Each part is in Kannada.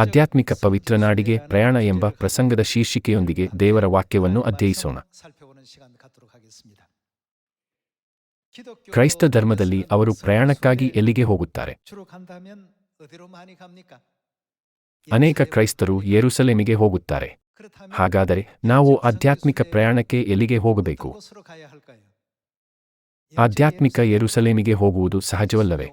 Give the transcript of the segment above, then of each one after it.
ಆಧ್ಯಾತ್ಮಿಕ ಪವಿತ್ರ ನಾಡಿಗೆ ಪ್ರಯಾಣ ಎಂಬ ಪ್ರಸಂಗದ ಶೀರ್ಷಿಕೆಯೊಂದಿಗೆ ದೇವರ ವಾಕ್ಯವನ್ನು ಅಧ್ಯಯಿಸೋಣ. ಕ್ರೈಸ್ತ ಧರ್ಮದಲ್ಲಿ ಅವರು ಪ್ರಯಾಣಕ್ಕಾಗಿ ಎಲ್ಲಿಗೆ ಹೋಗುತ್ತಾರೆ? ಅನೇಕ ಕ್ರೈಸ್ತರು ಯೆರೂಸಲೇಮಿಗೆ ಹೋಗುತ್ತಾರೆ. ಹಾಗಾದರೆ ನಾವು ಆಧ್ಯಾತ್ಮಿಕ ಪ್ರಯಾಣಕ್ಕೆ ಎಲ್ಲಿಗೆ ಹೋಗಬೇಕು? ಆಧ್ಯಾತ್ಮಿಕ ಯೆರೂಸಲೇಮಿಗೆ ಹೋಗುವುದು ಸಹಜವಲ್ಲವೇ?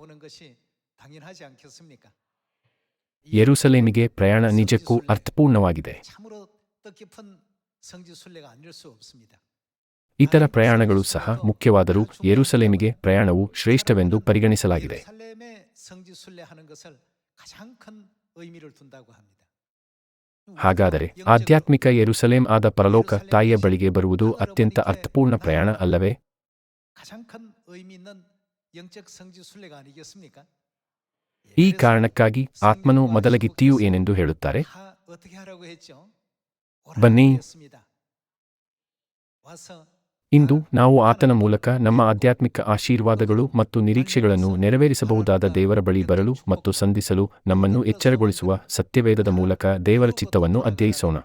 ಯೆರೂಸಲೇಮಿಗೆ ಪ್ರಯಾಣ ನಿಜಕ್ಕೂ ಅರ್ಥಪೂರ್ಣವಾಗಿದೆ. ಇತರ ಪ್ರಯಾಣಗಳು ಸಹ ಮುಖ್ಯವಾದರೂ ಯೆರೂಸಲೇಮಿಗೆ ಪ್ರಯಾಣವು ಶ್ರೇಷ್ಠವೆಂದು ಪರಿಗಣಿಸಲಾಗಿದೆ. ಹಾಗಾದರೆ ಆಧ್ಯಾತ್ಮಿಕ ಯರುಸಲೇಮ್ ಆದ ಪರಲೋಕ ತಾಯಿಯ ಬಳಿಗೆ ಬರುವುದು ಅತ್ಯಂತ ಅರ್ಥಪೂರ್ಣ ಪ್ರಯಾಣ ಅಲ್ಲವೇ? ಈ ಕಾರಣಕ್ಕಾಗಿ ಆತ್ಮನು ಮೊದಲಗಿತ್ತಿಯು ಏನೆಂದು ಹೇಳುತ್ತಾರೆ? ಬನ್ನಿ. ಇಂದು ನಾವು ಆತನ ಮೂಲಕ ನಮ್ಮ ಆಧ್ಯಾತ್ಮಿಕ ಆಶೀರ್ವಾದಗಳು ಮತ್ತು ನಿರೀಕ್ಷೆಗಳನ್ನು ನೆರವೇರಿಸಬಹುದಾದ ದೇವರ ಬಳಿ ಬರಲು ಮತ್ತು ಸಂಧಿಸಲು ನಮ್ಮನ್ನು ಎಚ್ಚರಗೊಳಿಸುವ ಸತ್ಯವೇದದ ಮೂಲಕ ದೇವರ ಚಿತ್ತವನ್ನು ಅಧ್ಯಯಿಸೋಣ.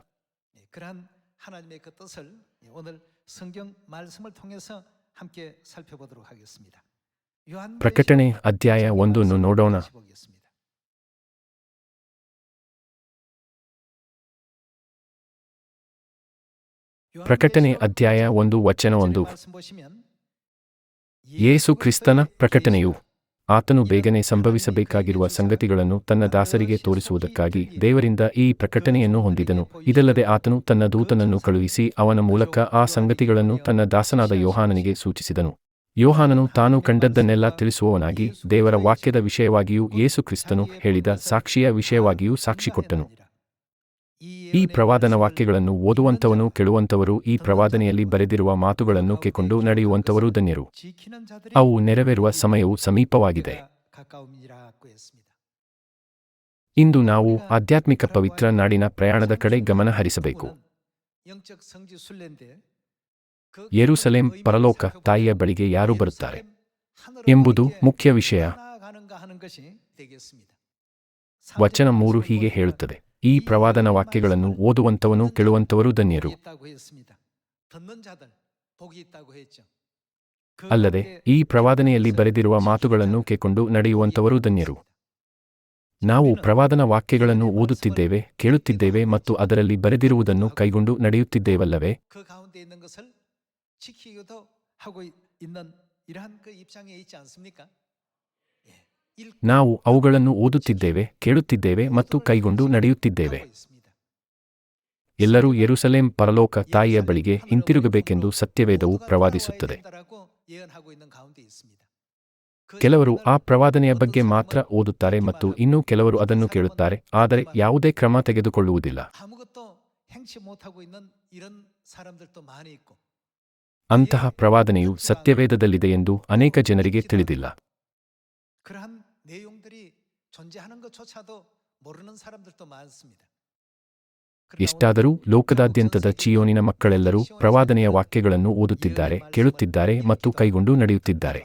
ಪ್ರಕಟಣೆ ಅಧ್ಯಾಯ ಒಂದನ್ನು ನೋಡೋಣ. ಪ್ರಕಟಣೆ ಅಧ್ಯಾಯ ಒಂದು ವಚನ ಒಂದು. ಯೇಸು ಕ್ರಿಸ್ತನ ಪ್ರಕಟಣೆಯು. ಆತನು ಬೇಗನೆ ಸಂಭವಿಸಬೇಕಾಗಿರುವ ಸಂಗತಿಗಳನ್ನು ತನ್ನ ದಾಸರಿಗೆ ತೋರಿಸುವುದಕ್ಕಾಗಿ. ದೇವರಿಂದ ಈ ಪ್ರಕಟಣೆಯನ್ನು ಹೊಂದಿದನು. ಇದಲ್ಲದೆ ಆತನು ತನ್ನ ದೂತನನ್ನು ಕಳುಹಿಸಿ ಅವನ ಮೂಲಕ ಆ ಸಂಗತಿಗಳನ್ನು ತನ್ನ ದಾಸನಾದ ಯೋಹಾನನಿಗೆ ಸೂಚಿಸಿದನು. ಯೋಹಾನನು ತಾನು ಕಂಡದ್ದನ್ನೆಲ್ಲ ತಿಳಿಸುವವನಾಗಿ ದೇವರ ವಾಕ್ಯದ ವಿಷಯವಾಗಿಯೂ ಯೇಸು ಕ್ರಿಸ್ತನು ಹೇಳಿದ ಸಾಕ್ಷಿಯ ವಿಷಯವಾಗಿಯೂ ಸಾಕ್ಷಿ ಕೊಟ್ಟನು. ಈ ಪ್ರವಾದನ ವಾಕ್ಯಗಳನ್ನು ಓದುವಂಥವನು ಕೇಳುವಂಥವರು ಈ ಪ್ರವಾದನೆಯಲ್ಲಿ ಬರೆದಿರುವ ಮಾತುಗಳನ್ನು ಕೇಕೊಂಡು ನಡೆಯುವಂಥವರು ಧನ್ಯರು. ಅವು ನೆರವೇರುವ ಸಮಯವು ಸಮೀಪವಾಗಿದೆ. ಇಂದು ನಾವು ಆಧ್ಯಾತ್ಮಿಕ ಪವಿತ್ರ ನಾಡಿನ ಪ್ರಯಾಣದ ಕಡೆ ಗಮನ ಹರಿಸಬೇಕು ಯೆರೂಸಲೇಂ ಪರಲೋಕ ತಾಯಿಯ ಬಳಿಗೆ ಯಾರು ಬರುತ್ತಾರೆ? ಎಂಬುದು ಮುಖ್ಯ ವಿಷಯ. ವಚನ ಮೂರು ಹೀಗೆ ಹೇಳುತ್ತದೆ. ಈ ಪ್ರವಾದನ ವಾಕ್ಯಗಳನ್ನು ಓದುವಂಥವನು ಕೇಳುವಂಥವರು ಧನ್ಯರು. ಅಲ್ಲದೆ, ಈ ಪ್ರವಾದನೆಯಲ್ಲಿ ಬರೆದಿರುವ ಮಾತುಗಳನ್ನು ಕೇಕೊಂಡು ನಡೆಯುವಂಥವರು ಧನ್ಯರು. ನಾವು ಪ್ರವಾದನ ವಾಕ್ಯಗಳನ್ನು ಓದುತ್ತಿದ್ದೇವೆ, ಕೇಳುತ್ತಿದ್ದೇವೆ ಮತ್ತು ಅದರಲ್ಲಿ ಬರೆದಿರುವುದನ್ನು ಕೈಗೊಂಡು ನಡೆಯುತ್ತಿದ್ದೇವಲ್ಲವೇ? ನಾವು ಅವುಗಳನ್ನು ಓದುತ್ತಿದ್ದೇವೆ ಕೇಳುತ್ತಿದ್ದೇವೆ ಮತ್ತು ಕೈಗೊಂಡು ನಡೆಯುತ್ತಿದ್ದೇವೆ ಎಲ್ಲರೂ ಯೆರೂಸಲೇಂ ಪರಲೋಕ ತಾಯಿಯ ಬಳಿಗೆ ಹಿಂತಿರುಗಬೇಕೆಂದು ಸತ್ಯವೇದವು ಪ್ರವಾದಿಸುತ್ತದೆ ಕೆಲವರು ಆ ಪ್ರವಾದನೆಯ ಬಗ್ಗೆ ಮಾತ್ರ ಓದುತ್ತಾರೆ ಮತ್ತು ಇನ್ನೂ ಕೆಲವರು ಅದನ್ನು ಕೇಳುತ್ತಾರೆ ಆದರೆ ಯಾವುದೇ ಕ್ರಮ ತೆಗೆದುಕೊಳ್ಳುವುದಿಲ್ಲ ಅಂತಹ ಪ್ರವಾದನೆಯು ಸತ್ಯವೇದದಲ್ಲಿದೆ ಎಂದು ಅನೇಕ ಜನರಿಗೆ ತಿಳಿದಿಲ್ಲ ಎಷ್ಟಾದರೂ ಲೋಕದಾದ್ಯಂತದ ಚಿಯೋನಿನ ಮಕ್ಕಳೆಲ್ಲರೂ ಪ್ರವಾದನೆಯ ವಾಕ್ಯಗಳನ್ನು ಓದುತ್ತಿದ್ದಾರೆ ಕೇಳುತ್ತಿದ್ದಾರೆ ಮತ್ತು ಕೈಗೊಂಡು ನಡೆಯುತ್ತಿದ್ದಾರೆ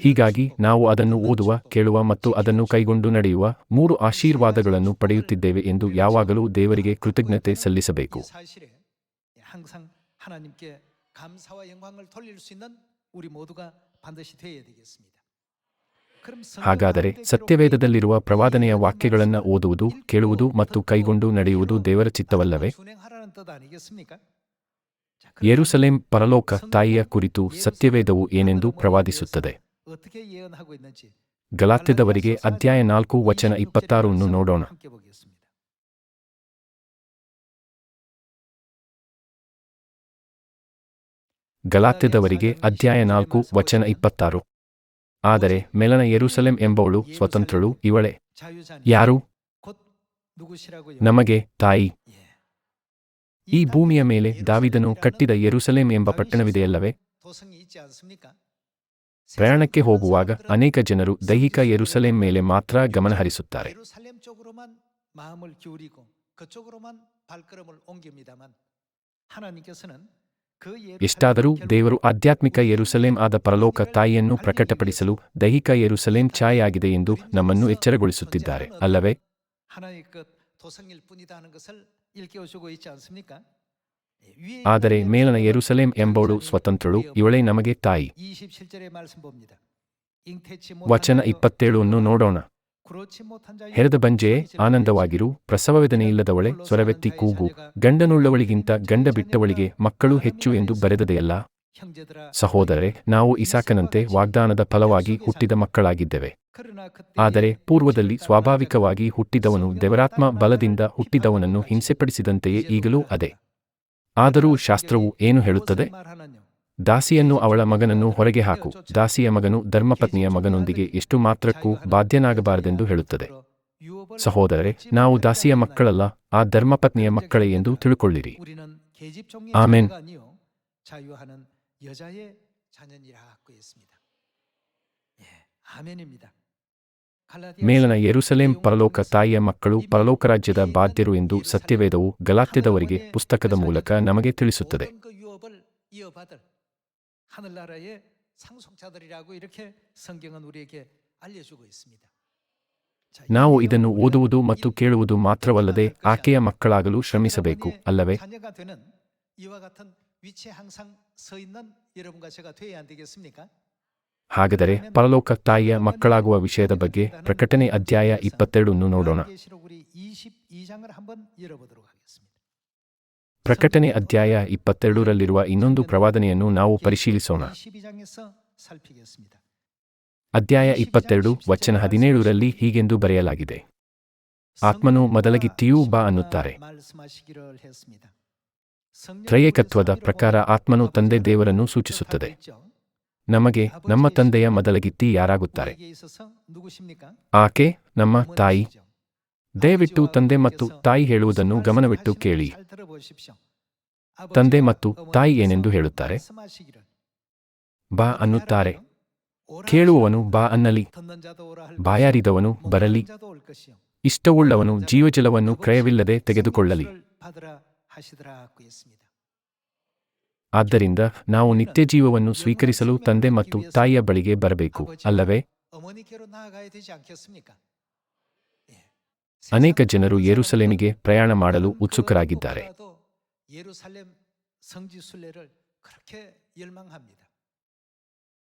ಹೀಗಾಗಿ ನಾವು ಅದನ್ನು ಓದುವ, ಕೇಳುವ ಮತ್ತು ಅದನ್ನು ಕೈಗೊಂಡು ನಡೆಯುವ ಮೂರು ಆಶೀರ್ವಾದಗಳನ್ನು ಪಡೆಯುತ್ತಿದ್ದೇವೆ ಎಂದು ಯಾವಾಗಲೂ ದೇವರಿಗೆ ಕೃತಜ್ಞತೆ ಸಲ್ಲಿಸಬೇಕು. ಹಾಗಾದರೆ ಸತ್ಯವೇದದಲ್ಲಿರುವ ಪ್ರವಾದನೆಯ ವಾಕ್ಯಗಳನ್ನು ಓದುವುದು, ಕೇಳುವುದು ಮತ್ತು ಕೈಗೊಂಡು ನಡೆಯುವುದು ದೇವರ ಚಿತ್ತವಲ್ಲವೇ? ಯೆರೂಸಲೇಂ ಪರಲೋಕ ತಾಯಿಯ ಕುರಿತು ಸತ್ಯವೇದವು ಏನೆಂದು ಪ್ರವಾದಿಸುತ್ತದೆ? ಗಲಾತ್ಯದವರಿಗೆ ಅಧ್ಯಾಯ ನಾಲ್ಕು ವಚನ ಇಪ್ಪತ್ತಾರನ್ನು ನೋಡೋಣ. ಗಲಾತ್ಯದವರಿಗೆ ಅಧ್ಯಾಯ ನಾಲ್ಕು ವಚನ ಇಪ್ಪತ್ತಾರು. ಆದರೆ ಮೆಲನ ಯರುಸಲೆಂ ಎಂಬವಳು ಸ್ವತಂತ್ರಳು ಇವಳೆ. ಯಾರು? ನಮಗೆ ತಾಯಿ. ಈ ಭೂಮಿಯ ಮೇಲೆ ದಾವಿದನು ಕಟ್ಟಿದ ಯೆರೂಸಲೇಂ ಎಂಬ ಪಟ್ಟಣವಿದೆಯಲ್ಲವೇ? ಪ್ರಯಾಣಕ್ಕೆ ಹೋಗುವಾಗ ಅನೇಕ ಜನರು ದೈಹಿಕ ಯೆರೂಸಲೇಮ್ ಮೇಲೆ ಮಾತ್ರ ಗಮನಹರಿಸುತ್ತಾರೆ ಎಷ್ಟಾದರೂ ದೇವರು ಆಧ್ಯಾತ್ಮಿಕ ಯೆರೂಸಲೇಮ್ ಆದ ಪರಲೋಕ ತಾಯಿಯನ್ನು ಪ್ರಕಟಪಡಿಸಲು ದೈಹಿಕ ಯೆರೂಸಲೇಮ್ ಛಾಯೆಯಾಗಿದೆ ಎಂದು ನಮ್ಮನ್ನು ಎಚ್ಚರಗೊಳಿಸುತ್ತಿದ್ದಾರೆ. ಅಲ್ಲವೇ? ಆದರೆ ಮೇಲನ ಯರುಸಲೇಂ ಎಂಬವಳು ಸ್ವತಂತ್ರಳು ಇವಳೇ ನಮಗೆ ತಾಯಿ. ವಚನ ಇಪ್ಪತ್ತೇಳು ಅನ್ನು ನೋಡೋಣ. ಹೆರದ ಬಂಜೆ, ಆನಂದವಾಗಿರು ಪ್ರಸವವೇದನೆಯಿಲ್ಲದವಳೆ ಸ್ವರವೆತ್ತಿ ಕೂಗು. ಗಂಡನುಳ್ಳವಳಿಗಿಂತ ಗಂಡ ಬಿಟ್ಟವಳಿಗೆ ಮಕ್ಕಳು ಹೆಚ್ಚು ಎಂದು ಬರೆದದೆಯಲ್ಲ? ಸಹೋದರೆ ನಾವು ಇಸಾಕನಂತೆ ವಾಗ್ದಾನದ ಫಲವಾಗಿ ಹುಟ್ಟಿದ ಮಕ್ಕಳಾಗಿದ್ದೇವೆ. ಆದರೆ ಪೂರ್ವದಲ್ಲಿ ಸ್ವಾಭಾವಿಕವಾಗಿ ಹುಟ್ಟಿದವನು ದೇವರಾತ್ಮ ಬಲದಿಂದ ಹುಟ್ಟಿದವನನ್ನು ಹಿಂಸೆಪಡಿಸಿದಂತೆಯೇ ಈಗಲೂ ಅದೇ. ಆದರೂ ಶಾಸ್ತ್ರವು ಏನು ಹೇಳುತ್ತದೆ 무슨 말하느냐? ದಾಸಿಯನ್ನು ಅವಳ ಮಗನನ್ನು ಹೊರಗೆ ಹಾಕು ದಾಸಿಯ ಮಗನು ಧರ್ಮಪತ್ನಿಯ ಮಗನೊಂದಿಗೆ ಎಷ್ಟು ಮಾತ್ರಕ್ಕೂ ಬಾಧ್ಯನಾಗಬಾರದೆಂದು ಹೇಳುತ್ತದೆ 유업을 ಸಹೋದರರೆ ನಾವು ದಾಸಿಯ ಮಕ್ಕಳಲ್ಲ ಆ ಧರ್ಮಪತ್ನಿಯ ಮಕ್ಕಳೇ ಎಂದು ತಿಳುಕೊಳ್ಳಿರಿ 우리는 계집 종의 아멘. 자녀가 아니요 자유하는 여자의 자녀니라고 했습니다. 예, 아멘입니다. ಮೇಲನ ಯೆರೂಸಲೇಂ ಪರಲೋಕ ತಾಯಿಯ ಮಕ್ಕಳು ಪರಲೋಕ ರಾಜ್ಯದ ಬಾಧ್ಯರು ಎಂದು ಸತ್ಯವೇದವು ಗಲಾತ್ಯದವರಿಗೆ ಪುಸ್ತಕದ ಮೂಲಕ ನಮಗೆ ತಿಳಿಸುತ್ತದೆ. ನಾವು ಇದನ್ನು ಓದುವುದು ಮತ್ತು ಕೇಳುವುದು ಮಾತ್ರವಲ್ಲದೆ ಆಕೆಯ ಮಕ್ಕಳಾಗಲು ಶ್ರಮಿಸಬೇಕು, ಅಲ್ಲವೇ? ಹಾಗಾದರೆ ಪರಲೋಕ ತಾಯಿಯ ಮಕ್ಕಳಾಗುವ ವಿಷಯದ ಬಗ್ಗೆ ಪ್ರಕಟಣೆ ಅಧ್ಯಾಯ ಇಪ್ಪತ್ತೆರಡನ್ನು ನೋಡೋಣ. ಪ್ರಕಟಣೆ ಅಧ್ಯಾಯ ಇಪ್ಪತ್ತೆರಡರಲ್ಲಿರುವ ಇನ್ನೊಂದು ಪ್ರವಾದನೆಯನ್ನು ನಾವು ಪರಿಶೀಲಿಸೋಣ. ಅಧ್ಯಾಯ ಇಪ್ಪತ್ತೆರಡು, ವಚನ ಹದಿನೇಳರಲ್ಲಿ ಹೀಗೆಂದು ಬರೆಯಲಾಗಿದೆ. ಆತ್ಮನು ಮೊದಲಗಿತ್ತಿಯೂ ಬಾ ಅನ್ನುತ್ತಾರೆ. ತ್ರಯೇಕತ್ವದ ಪ್ರಕಾರ ಆತ್ಮನು ತಂದೆ ದೇವರನ್ನು ಸೂಚಿಸುತ್ತದೆ. ನಮಗೆ ನಮ್ಮ ತಂದೆಯ ಮೊದಲಗಿತ್ತಿ ಯಾರಾಗುತ್ತಾರೆ? ಆಕೆ, ನಮ್ಮ ತಾಯಿ. ದಯವಿಟ್ಟು ತಂದೆ ಮತ್ತು ತಾಯಿ ಹೇಳುವುದನ್ನು ಗಮನವಿಟ್ಟು ಕೇಳಿ. ತಂದೆ ಮತ್ತು ತಾಯಿ ಏನೆಂದು ಹೇಳುತ್ತಾರೆ? ಬಾ ಅನ್ನುತ್ತಾರೆ. ಕೇಳುವವನು ಬಾ ಅನ್ನಲಿ. ಬಾಯಾರಿದವನು ಬರಲಿ. ಇಷ್ಟವುಳ್ಳವನು ಜೀವಜಲವನ್ನು ಕ್ರಯವಿಲ್ಲದೆ ತೆಗೆದುಕೊಳ್ಳಲಿ. ಆದ್ದರಿಂದ ನಾವು ನಿತ್ಯ ಜೀವವನ್ನು ಸ್ವೀಕರಿಸಲು ತಂದೆ ಮತ್ತು ತಾಯಿಯ ಬಳಿಗೆ ಬರಬೇಕು, ಅಲ್ಲವೇ? ಅನೇಕ ಜನರು ಯೆರೂಸಲೇಮಿಗೆ ಪ್ರಯಾಣ ಮಾಡಲು ಉತ್ಸುಕರಾಗಿದ್ದಾರೆ.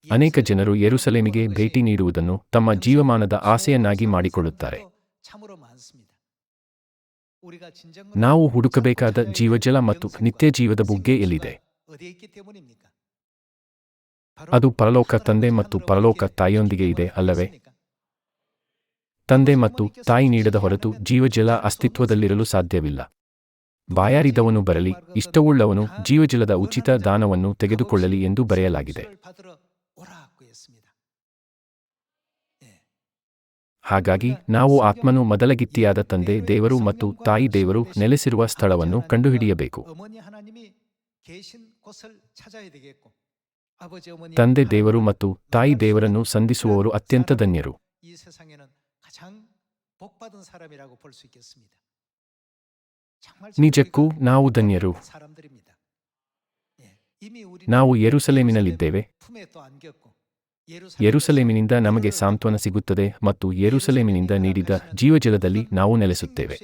ಅನೇಕ ಜನರು ಯೆರೂಸಲೇಮಿಗೆ ಭೇಟಿ ನೀಡುವುದನ್ನು ತಮ್ಮ ಜೀವಮಾನದ ಆಸೆಯನ್ನಾಗಿ ಮಾಡಿಕೊಳ್ಳುತ್ತಾರೆ. ನಾವು ಹುಡುಕಬೇಕಾದ ಜೀವಜಲ ಮತ್ತು ನಿತ್ಯ ಜೀವದ ಬುಗ್ಗೆ ಎಲ್ಲಿದೆ? ಅದು ಪರಲೋಕ ತಂದೆ ಮತ್ತು ಪರಲೋಕ ತಾಯಿಯೊಂದಿಗೆ ಇದೆ ಅಲ್ಲವೇ ತಂದೆ ಮತ್ತು ತಾಯಿ ನೀಡದ ಹೊರತು ಜೀವಜಲ ಅಸ್ತಿತ್ವದಲ್ಲಿರಲು ಸಾಧ್ಯವಿಲ್ಲ ಬಾಯಾರಿದವನು ಬರಲಿ ಇಷ್ಟವುಳ್ಳವನು ಜೀವಜಲದ ಉಚಿತ ದಾನವನ್ನು ತೆಗೆದುಕೊಳ್ಳಲಿ ಎಂದು ಬರೆಯಲಾಗಿದೆ ಹಾಗಾಗಿ ನಾವು ಆತ್ಮನು ಮೊದಲಗಿತ್ತಿಯಾದ ತಂದೆ ದೇವರು ಮತ್ತು ತಾಯಿ ದೇವರು ನೆಲೆಸಿರುವ ಸ್ಥಳವನ್ನು ಕಂಡುಹಿಡಿಯಬೇಕು ತಂದೆ ದೇವರು ಮತ್ತು ತಾಯಿ ದೇವರನ್ನು ಸಂಧಿಸುವವರು ಅತ್ಯಂತ ಧನ್ಯರು. ನಿಜಕ್ಕೂ ನಾವು ಧನ್ಯರು. ನಾವು ಯರುಸಲೇಮಿನಲ್ಲಿದ್ದೇವೆ. ಯರುಸಲೇಮಿನಿಂದ ನಮಗೆ ಸಾಂತ್ವನ ಸಿಗುತ್ತದೆ ಮತ್ತು ಯರುಸಲೇಮಿನಿಂದ ನೀಡಿದ ಜೀವಜಲದಲ್ಲಿ ನಾವು ನೆಲೆಸುತ್ತೇವೆ.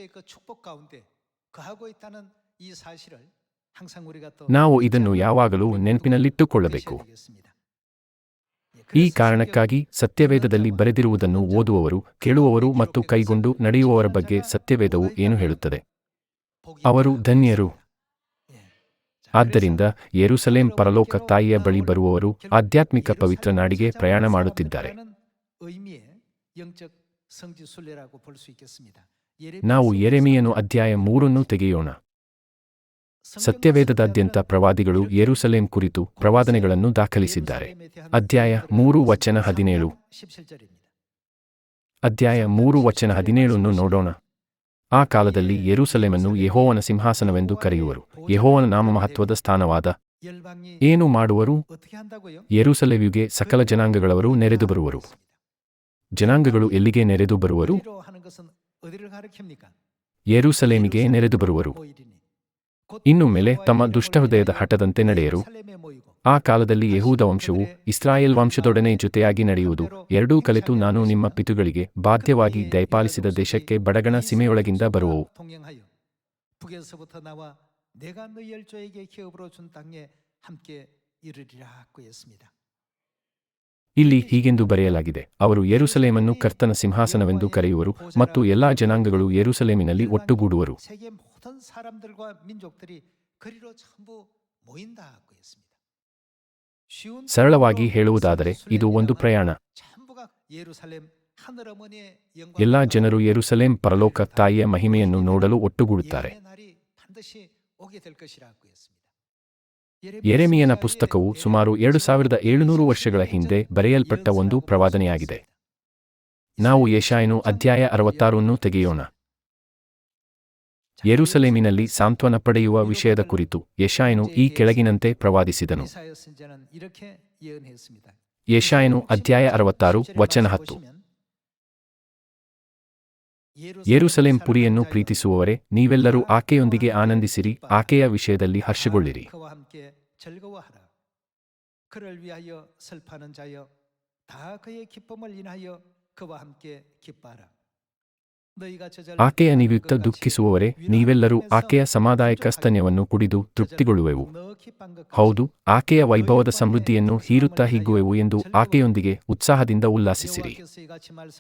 ನಾವು ಇದನ್ನು ಯಾವಾಗಲೂ ನೆನಪಿನಲ್ಲಿಟ್ಟುಕೊಳ್ಳಬೇಕು. ಈ ಕಾರಣಕ್ಕಾಗಿ ಸತ್ಯವೇದದಲ್ಲಿ ಬರೆದಿರುವುದನ್ನು ಓದುವವರು ಕೇಳುವವರು ಮತ್ತು ಕೈಗೊಂಡು ನಡೆಯುವವರ ಬಗ್ಗೆ ಸತ್ಯವೇದವು ಏನು ಹೇಳುತ್ತದೆ? ಅವರು ಧನ್ಯರು. ಆದ್ದರಿಂದ ಯೆರೂಸಲೇಂ ಪರಲೋಕ ತಾಯಿಯ ಬಳಿ ಬರುವವರು ಆಧ್ಯಾತ್ಮಿಕ ಪವಿತ್ರ ನಾಡಿಗೆ ಪ್ರಯಾಣ ಮಾಡುತ್ತಿದ್ದಾರೆ. ನಾವು ಎರೆಮಿಯನು ಅಧ್ಯಾಯ ಮೂರನ್ನು ತೆಗೆಯೋಣ. ಸತ್ಯವೇದದಾದ್ಯಂತ ಪ್ರವಾದಿಗಳು ಯೆರೂಸಲೇಂ ಕುರಿತು ಪ್ರವಾದನೆಗಳನ್ನು ದಾಖಲಿಸಿದ್ದಾರೆ. ಅಧ್ಯಾಯ ಮೂರು ವಚನ ಹದಿನೇಳು. ಅಧ್ಯಾಯ ಮೂರು ವಚನ ಹದಿನೇಳನ್ನು ನೋಡೋಣ. ಆ ಕಾಲದಲ್ಲಿ ಯೆರೂಸಲೇಮನ್ನು ಯೆಹೋವನ ಸಿಂಹಾಸನವೆಂದು ಕರೆಯುವರು. ಯೆಹೋವನ ನಾಮ ಮಹತ್ವದ ಸ್ಥಾನವಾದ ಏನು ಮಾಡುವರು? ಯೆರೂಸಲೇಮಿಗೆ ಸಕಲ ಜನಾಂಗಗಳವರು ನೆರೆದು ಬರುವರು. ಜನಾಂಗಗಳು ಎಲ್ಲಿಗೆ ನೆರೆದು ಬರುವರು? ಯೆರೂಸಲೇಮಿಗೆ ನೆರೆದು ಬರುವರು. ಇನ್ನು ಮೇಲೆ ತಮ್ಮ ದುಷ್ಟಹೃದಯದ ಹಠದಂತೆ ನಡೆಯರು. ಆ ಕಾಲದಲ್ಲಿ ಯಹೂದ ವಂಶವು ಇಸ್ರಾಯೇಲ್ ವಂಶದೊಡನೆ ಜೊತೆಯಾಗಿ ನಡೆಯುವುದು. ಎರಡೂ ಕಲಿತು ನಾನು ನಿಮ್ಮ ಪಿತುಗಳಿಗೆ ಬಾಧ್ಯವಾಗಿ ದಯಪಾಲಿಸಿದ ದೇಶಕ್ಕೆ ಬಡಗಣ ಸೀಮೆಯೊಳಗಿಂದ ಬರುವವು. ಇಲ್ಲಿ ಹೀಗೆಂದು ಬರೆಯಲಾಗಿದೆ. ಅವರು ಯೆರೂಸಲೇಮನ್ನು ಕರ್ತನ ಸಿಂಹಾಸನವೆಂದು ಕರೆಯುವರು ಮತ್ತು ಎಲ್ಲಾ ಜನಾಂಗಗಳು ಯೆರೂಸಲೇಮಿನಲ್ಲಿ ಒಟ್ಟುಗೂಡುವರು. 모든 사람들과 민족들이 그리로 전부 모인다 하고 했습니다. 쉬운 ಸರಳವಾಗಿ 말로 ಹೇಳುವುದಾದರೆ ಇದು ಒಂದು ಪ್ರಯಾಣ 전부가 예루살렘 하늘 어머니의 ಎಲ್ಲಾ 영광 ಜನರು ಯೆರೂಸಲೇಂ ಪರಲೋಕ ತಾಯಿಯ ಮಹಿಮೆಯನ್ನು ನೋಡಲು ಒಟ್ಟುಗೂಡುತ್ತಾರೆ 예언의 날이 반드시 오게 될 것이라고 했습니다. ಯೆರೆಮಿಯನ ಪುಸ್ತಕವು ಸುಮಾರು ಎರಡು ಸಾವಿರದ ಏಳುನೂರು ವರ್ಷಗಳ ಹಿಂದೆ ಬರೆಯಲ್ಪಟ್ಟ ಒಂದು ಪ್ರವಾದನೆಯಾಗಿದೆ ನಾವು ಯೆಶಾಯನು ಅಧ್ಯಾಯ ಅರವತ್ತಾರನ್ನು ತೆಗೆಯೋಣ ಯೆರೂಸಲೇಮಿನಲ್ಲಿ ಸಾಂತ್ವನ ಪಡೆಯುವ ವಿಷಯದ ಕುರಿತು ಯಶಾಯನು ಈ ಕೆಳಗಿನಂತೆ ಪ್ರವಾದಿಸಿದನು. ಯಶಾಯನು ಅಧ್ಯಾಯ ಅರವತ್ತಾರು, ವಚನ ಹತ್ತು. ಏರುಸಲೇಂ ಪುರಿಯನ್ನು ಪ್ರೀತಿಸುವವರೇ, ನೀವೆಲ್ಲರೂ ಆಕೆಯೊಂದಿಗೆ ಆನಂದಿಸಿರಿ, ಆಕೆಯ ವಿಷಯದಲ್ಲಿ ಹರ್ಷಗೊಳ್ಳಿರಿ. ಕರಳ್ವಿಹಾಯ ಕಿಪ್ಪಾರ. ಆಕೆಯ ನಿವಿಕ್ತ ದುಃಖಿಸುವವರೇ ನೀವೆಲ್ಲರೂ ಆಕೆಯ ಸಮಾದಾಯಕ ಸ್ತನ್ಯವನ್ನು ಕುಡಿದು ತೃಪ್ತಿಗೊಳ್ಳುವೆವು. ಹೌದು ಆಕೆಯ ವೈಭವದ ಸಮೃದ್ಧಿಯನ್ನು ಹೀರುತ್ತಾ ಹಿಗ್ಗುವೆವು ಎಂದು ಆಕೆಯೊಂದಿಗೆ ಉತ್ಸಾಹದಿಂದ ಉಲ್ಲಾಸಿಸಿರಿ.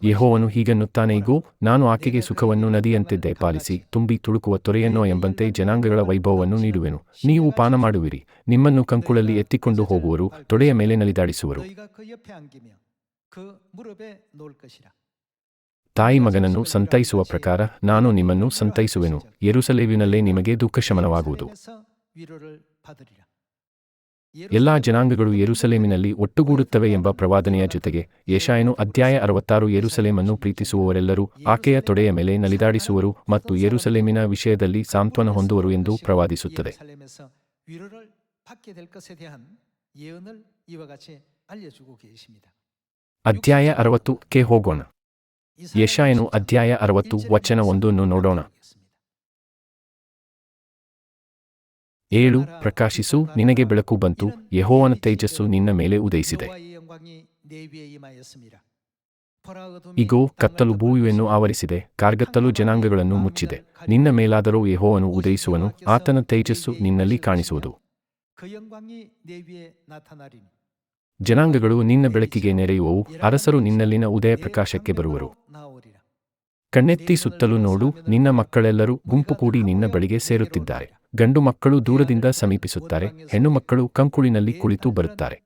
ಯಹೋವನು ಹೀಗನ್ನುತ್ತಾನೆ ಇಗೋ ನಾನು ಆಕೆಗೆ ಸುಖವನ್ನು ನದಿಯಂತೆ ದಯಪಾಲಿಸಿ ತುಂಬಿ ತುಳುಕುವ ತೊರೆಯನ್ನೋ ಎಂಬಂತೆ ಜನಾಂಗಗಳ ವೈಭವವನ್ನು ನೀಡುವೆನು. ನೀವು ಪಾನ ಮಾಡುವಿರಿ ನಿಮ್ಮನ್ನು ಕಂಕುಳಲ್ಲಿ ಎತ್ತಿಕೊಂಡು ಹೋಗುವರು ತೊಡೆಯ ಮೇಲೆ ನಲಿದಾಡಿಸುವರು. ತಾಯಿ ಮಗನನ್ನು ಸಂತೈಸುವ ಪ್ರಕಾರ ನಾನು ನಿಮ್ಮನ್ನು ಸಂತೈಸುವೆನು. ಎರುಸಲೇವಿನಲ್ಲೇ ನಿಮಗೆ ದುಃಖ ಶಮನವಾಗುವುದು ಎಲ್ಲಾ ಜನಾಂಗಗಳು ಎರುಸಲೇಮಿನಲ್ಲಿ ಒಟ್ಟುಗೂಡುತ್ತವೆ ಎಂಬ ಪ್ರವಾದನೆಯ ಜೊತೆಗೆ ಯಶಾಯನು ಅಧ್ಯಾಯ ಅರವತ್ತಾರು ಎರುಸಲೇಮನ್ನು ಪ್ರೀತಿಸುವವರೆಲ್ಲರೂ ಆಕೆಯ ತೊಡೆಯ ಮೇಲೆ ನಲಿದಾಡಿಸುವರು ಮತ್ತು ಎರುಸಲೇಮಿನ ವಿಷಯದಲ್ಲಿ ಸಾಂತ್ವನ ಹೊಂದುವರು ಎಂದು ಪ್ರವಾದಿಸುತ್ತದೆ. ಅಧ್ಯಾಯ ಅರವತ್ತು ಕೆ ಹೋಗೋಣ. ಯಶಾಯನು ಅಧ್ಯಾಯ ಅರವತ್ತು, ವಚನ ಒಂದನ್ನು ನೋಡೋಣ. ಏಳು, ಪ್ರಕಾಶಿಸು, ನಿನಗೆ ಬೆಳಕು ಬಂತು, ಯಹೋವನ ತೇಜಸ್ಸು ನಿನ್ನ ಮೇಲೆ ಉದಯಿಸಿದೆ. ಇಗೋ, ಕತ್ತಲು ಭೂವಿಯನ್ನು ಆವರಿಸಿದೆ, ಕಾರ್ಗತ್ತಲು ಜನಾಂಗಗಳನ್ನು ಮುಚ್ಚಿದೆ. ನಿನ್ನ ಮೇಲಾದರೂ ಯಹೋವನು ಉದಯಿಸುವನು, ಆತನ ತೇಜಸ್ಸು ನಿನ್ನಲ್ಲಿ ಕಾಣಿಸುವುದು. ಜನಾಂಗಗಳು ನಿನ್ನ ಬೆಳಕಿಗೆ ನೆರೆಯುವವು, ಅರಸರು ನಿನ್ನಲ್ಲಿನ ಉದಯ ಪ್ರಕಾಶಕ್ಕೆ ಬರುವರು. ಕಣ್ಣೆತ್ತಿ ಸುತ್ತಲೂ ನೋಡು, ನಿನ್ನ ಮಕ್ಕಳೆಲ್ಲರೂ ಗುಂಪು ಕೂಡಿ ನಿನ್ನ ಬಳಿಗೆ ಸೇರುತ್ತಿದ್ದಾರೆ. ಗಂಡು ಮಕ್ಕಳು ದೂರದಿಂದ ಸಮೀಪಿಸುತ್ತಾರೆ, ಹೆಣ್ಣು ಮಕ್ಕಳು ಕಂಕುಳಿನಲ್ಲಿ ಕುಳಿತು ಬರುತ್ತಾರೆ.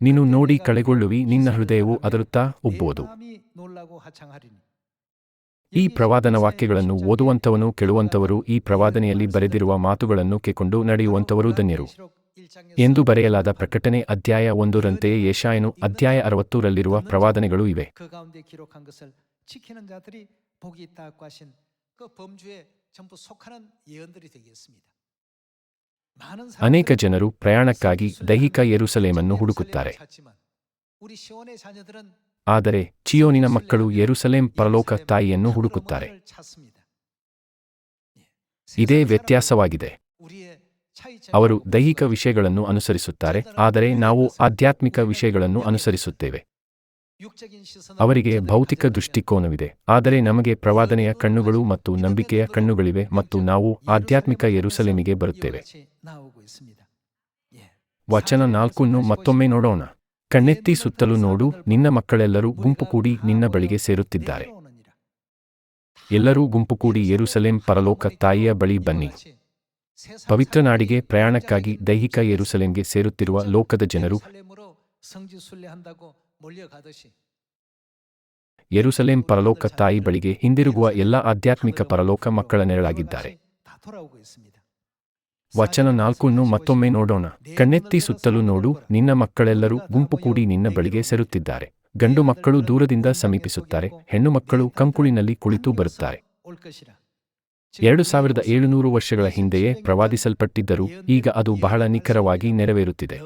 ನೀನು ನೋಡಿ ಕಳೆಗೊಳ್ಳುವಿ, ನಿನ್ನ ಹೃದಯವು ಅದರುತ್ತಾ ಉಬ್ಬೋದು ಈ ಪ್ರವಾದನ ವಾಕ್ಯಗಳನ್ನು ಓದುವಂತವನು ಕೇಳುವಂತವರು ಈ ಪ್ರವಾದನೆಯಲ್ಲಿ ಬರೆದಿರುವ ಮಾತುಗಳನ್ನು ಕೇಕೊಂಡು ನಡೆಯುವಂಥವರು ಧನ್ಯರು. ಎಂದು ಬರೆಯಲಾದ ಪ್ರಕಟಣೆ ಅಧ್ಯಾಯ ಒಂದರಂತೆಯೇ ಯಶಾಯನು ಅಧ್ಯಾಯ ಅರವತ್ತೂರಲ್ಲಿರುವ ಪ್ರವಾದನೆಗಳು ಇವೆ. ಅನೇಕ ಜನರು ಪ್ರಯಾಣಕ್ಕಾಗಿ ದೈಹಿಕ ಯೆರೂಸಲೇಮನ್ನು ಹುಡುಕುತ್ತಾರೆ. ಆದರೆ ಚಿಯೋನಿನ ಮಕ್ಕಳು ಯೆರೂಸಲೇಂ ಪರಲೋಕ ತಾಯಿಯನ್ನು ಹುಡುಕುತ್ತಾರೆ. ಇದೇ ವ್ಯತ್ಯಾಸವಾಗಿದೆ. ಅವರು ದೈಹಿಕ ವಿಷಯಗಳನ್ನು ಅನುಸರಿಸುತ್ತಾರೆ ಆದರೆ ನಾವು ಆಧ್ಯಾತ್ಮಿಕ ವಿಷಯಗಳನ್ನು ಅನುಸರಿಸುತ್ತೇವೆ. ಅವರಿಗೆ ಭೌತಿಕ ದೃಷ್ಟಿಕೋನವಿದೆ ಆದರೆ ನಮಗೆ ಪ್ರವಾದನೆಯ ಕಣ್ಣುಗಳು ಮತ್ತು ನಂಬಿಕೆಯ ಕಣ್ಣುಗಳಿವೆ ಮತ್ತು ನಾವು ಆಧ್ಯಾತ್ಮಿಕ ಯರುಸಲೇಮಿಗೆ ಬರುತ್ತೇವೆ. ವಚನ ನಾಲ್ಕನ್ನು ಮತ್ತೊಮ್ಮೆ ನೋಡೋಣ. ಕಣ್ಣೆತ್ತಿ ಸುತ್ತಲೂ ನೋಡು ನಿನ್ನ ಮಕ್ಕಳೆಲ್ಲರೂ ಗುಂಪು ಕೂಡಿ ನಿನ್ನ ಬಳಿಗೆ ಸೇರುತ್ತಿದ್ದಾರೆ. ಎಲ್ಲರೂ ಗುಂಪು ಕೂಡಿ ಯೆರೂಸಲೇಮ್ ಪರಲೋಕ ತಾಯಿಯ ಬಳಿ ಬನ್ನಿ. ಪವಿತ್ರ ನಾಡಿಗೆ ಪ್ರಯಾಣಕ್ಕಾಗಿ ದೈಹಿಕ ಏರುಸಲೆಂಗೆ ಸೇರುತ್ತಿರುವ ಲೋಕದ ಜನರು ಯೆರೂಸಲೇಂ ಪರಲೋಕ ತಾಯಿ ಬಳಿಗೆ ಹಿಂದಿರುಗುವ ಎಲ್ಲ ಆಧ್ಯಾತ್ಮಿಕ ಪರಲೋಕ ಮಕ್ಕಳ ನೆರಳಾಗಿದ್ದಾರೆ. ವಚನ ನಾಲ್ಕನ್ನು ಮತ್ತೊಮ್ಮೆ ನೋಡೋಣ. ಕಣ್ಣೆತ್ತಿ ಸುತ್ತಲೂ ನೋಡು, ನಿನ್ನ ಮಕ್ಕಳೆಲ್ಲರೂ ಗುಂಪು ಕೂಡಿ ನಿನ್ನ ಬಳಿಗೆ ಸೇರುತ್ತಿದ್ದಾರೆ. ಗಂಡು ಮಕ್ಕಳು ದೂರದಿಂದ ಸಮೀಪಿಸುತ್ತಾರೆ, ಹೆಣ್ಣು ಮಕ್ಕಳು ಕಂಕುಳಿನಲ್ಲಿ ಕುಳಿತು ಬರುತ್ತಾರೆ. ಎರಡು ಸಾವಿರದ ಏಳುನೂರು ವರ್ಷಗಳ ಹಿಂದೆಯೇ ಪ್ರವಾದಿಸಲ್ಪಟ್ಟಿದ್ದರೂ ಈಗ ಅದು ಬಹಳ ನಿಖರವಾಗಿ ನೆರವೇರುತ್ತಿದೆ.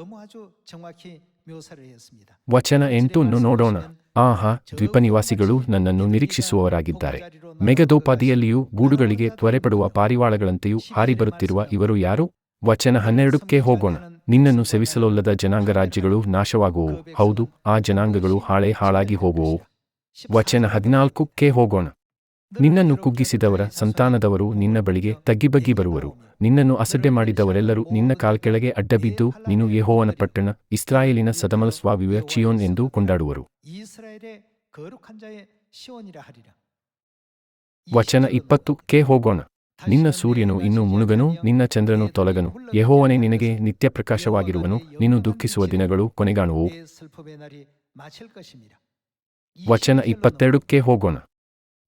ವಚನ ಎಂಟನ್ನು ನೋಡೋಣ. ಆಹಾ, ದ್ವೀಪನಿವಾಸಿಗಳು ನನ್ನನ್ನು ನಿರೀಕ್ಷಿಸುವವರಾಗಿದ್ದಾರೆ. ಮೆಗದೋಪಾದಿಯಲ್ಲಿಯೂ ಗೂಡುಗಳಿಗೆ ತ್ವರೆಪಡುವ ಪಾರಿವಾಳಗಳಂತೆಯೂ ಹಾರಿ ಬರುತ್ತಿರುವ ಇವರು ಯಾರು? ವಚನ ಹನ್ನೆರಡಕ್ಕೆ ಹೋಗೋಣ. ನಿನ್ನನ್ನು ಸೆವಿಸಲೊಲ್ಲದ ಜನಾಂಗ ರಾಜ್ಯಗಳು ನಾಶವಾಗುವವು. ಹೌದು, ಆ ಜನಾಂಗಗಳು ಹಾಳೆ ಹಾಳಾಗಿ ಹೋಗುವವು. ವಚನ ಹದಿನಾಲ್ಕಕ್ಕೆ ಹೋಗೋಣ. ನಿನ್ನನ್ನು ಕುಗ್ಗಿಸಿದವರ ಸಂತಾನದವರು ನಿನ್ನ ಬಳಿಗೆ ತಗ್ಗಿಬಗ್ಗಿ ಬರುವರು. ನಿನ್ನನ್ನು ಅಸಡ್ಡೆ ಮಾಡಿದವರೆಲ್ಲರೂ ನಿನ್ನ ಕಾಲ್ಕೆಳಗೆ ಅಡ್ಡಬಿದ್ದು ನೀನು ಯೆಹೋವನ ಪಟ್ಟಣ, ಇಸ್ರಾಯೇಲಿನ ಸದಮಲ ಸ್ವಾಮಿಯ ಚಿಯೋನ್ ಎಂದು ಕೊಂಡಾಡುವರು. ವಚನ ಇಪ್ಪತ್ತು, ಕೆ ಹೋಗೋಣ. ನಿನ್ನ ಸೂರ್ಯನು ಇನ್ನು ಮುಳುಗನು, ನಿನ್ನ ಚಂದ್ರನು ತೊಲಗನು. ಯಹೋವನೇ ನಿನಗೆ ನಿತ್ಯ ಪ್ರಕಾಶವಾಗಿರುವನು ನೀನು ದುಃಖಿಸುವ ದಿನಗಳು ಕೊನೆಗಾಣುವು ವಚನ ಇಪ್ಪತ್ತೆರಡಕ್ಕೆ ಹೋಗೋಣ.